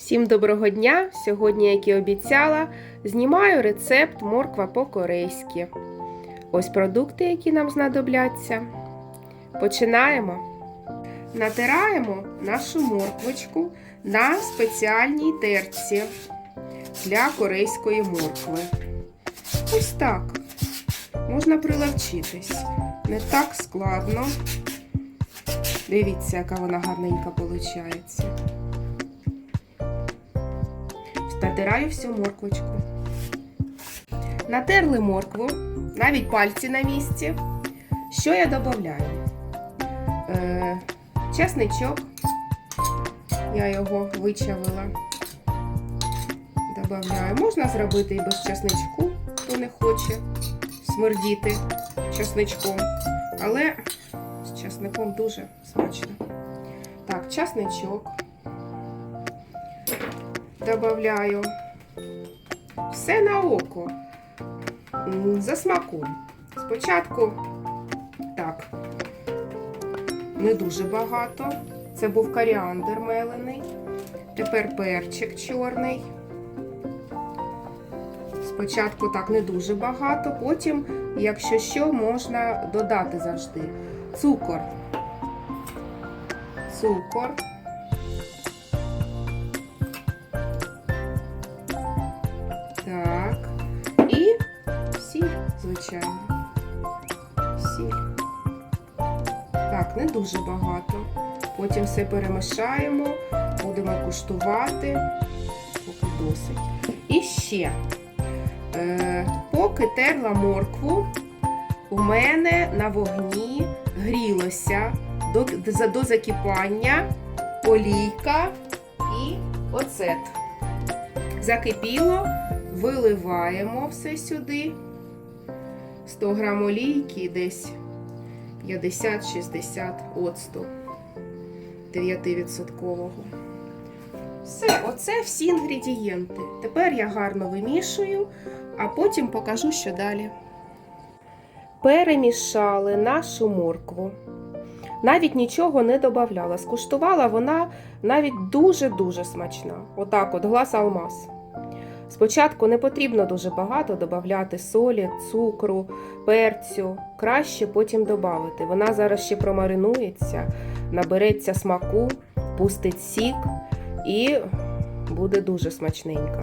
Всім доброго дня! Сьогодні, як і обіцяла, знімаю рецепт морква по-корейськи. Ось продукти, які нам знадобляться. Починаємо. Натираємо нашу морквочку на спеціальній терці для корейської моркви. Ось так. Можна приловчитись. Не так складно. Дивіться, яка вона гарненька виходить. Натираю всю морквочку. Натерли моркву, навіть пальці на місці. Що я додаю? Е, чесничок. Я його вичавила. Добавляю. Можна зробити і без чесничку, хто не хоче смердіти чесничком. Але з чесником дуже смачно. Так, чесничок добавляю. Все на око. За смаком. Спочатку так, не дуже багато. Це був коріандр мелений. Тепер перчик чорний. Спочатку так не дуже багато, потім, якщо що, можна додати завжди. Цукор. Цукор. Звичайно. Сіль. Так, не дуже багато. Потім все перемішаємо, будемо куштувати, поки досить. І ще, е, поки терла моркву, у мене на вогні грілося до, до, закипання олійка і оцет. Закипіло, виливаємо все сюди. 100 грам олійки десь 50-60 оцту 9%. Все, оце всі інгредієнти. Тепер я гарно вимішую, а потім покажу, що далі. Перемішали нашу моркву. Навіть нічого не додавала. Скуштувала вона навіть дуже-дуже смачна. Отак от, глаз алмаз. Спочатку не потрібно дуже багато додати солі, цукру, перцю. Краще потім додати. Вона зараз ще промаринується, набереться смаку, пустить сік і буде дуже смачненька.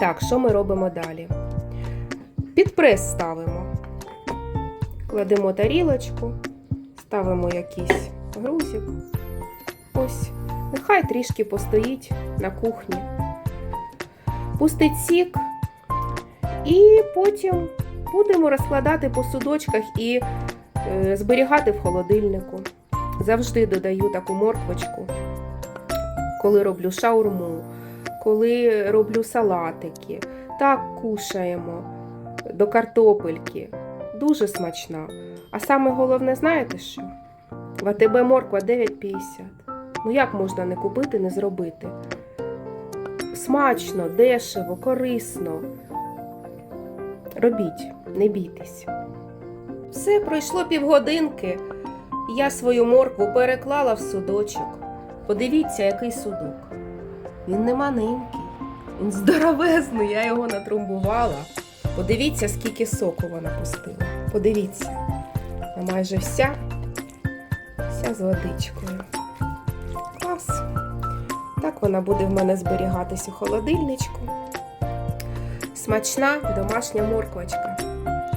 Так, що ми робимо далі? Під прес ставимо. Кладемо тарілочку, ставимо якийсь грузик. Ось, нехай трішки постоїть на кухні. Пустить сік, і потім будемо розкладати по судочках і е, зберігати в холодильнику. Завжди додаю таку морквочку, коли роблю шаурму, коли роблю салатики. Так кушаємо до картопельки. Дуже смачна. А саме головне, знаєте що? В АТБ морква 9,50. Ну як можна не купити, не зробити? Смачно, дешево, корисно. Робіть, не бійтесь. Все пройшло півгодинки. Я свою моркву переклала в судочок. Подивіться, який судок. Він не маленький, він здоровезний, я його натрумбувала. Подивіться, скільки соку вона пустила. Подивіться, вона майже вся, вся з водичкою. Клас. Так вона буде в мене зберігатись у холодильничку. Смачна домашня морквочка.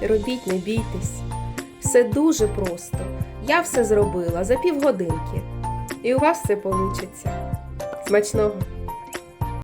Робіть, не бійтесь. Все дуже просто. Я все зробила за півгодинки. І у вас все вийде. Смачного!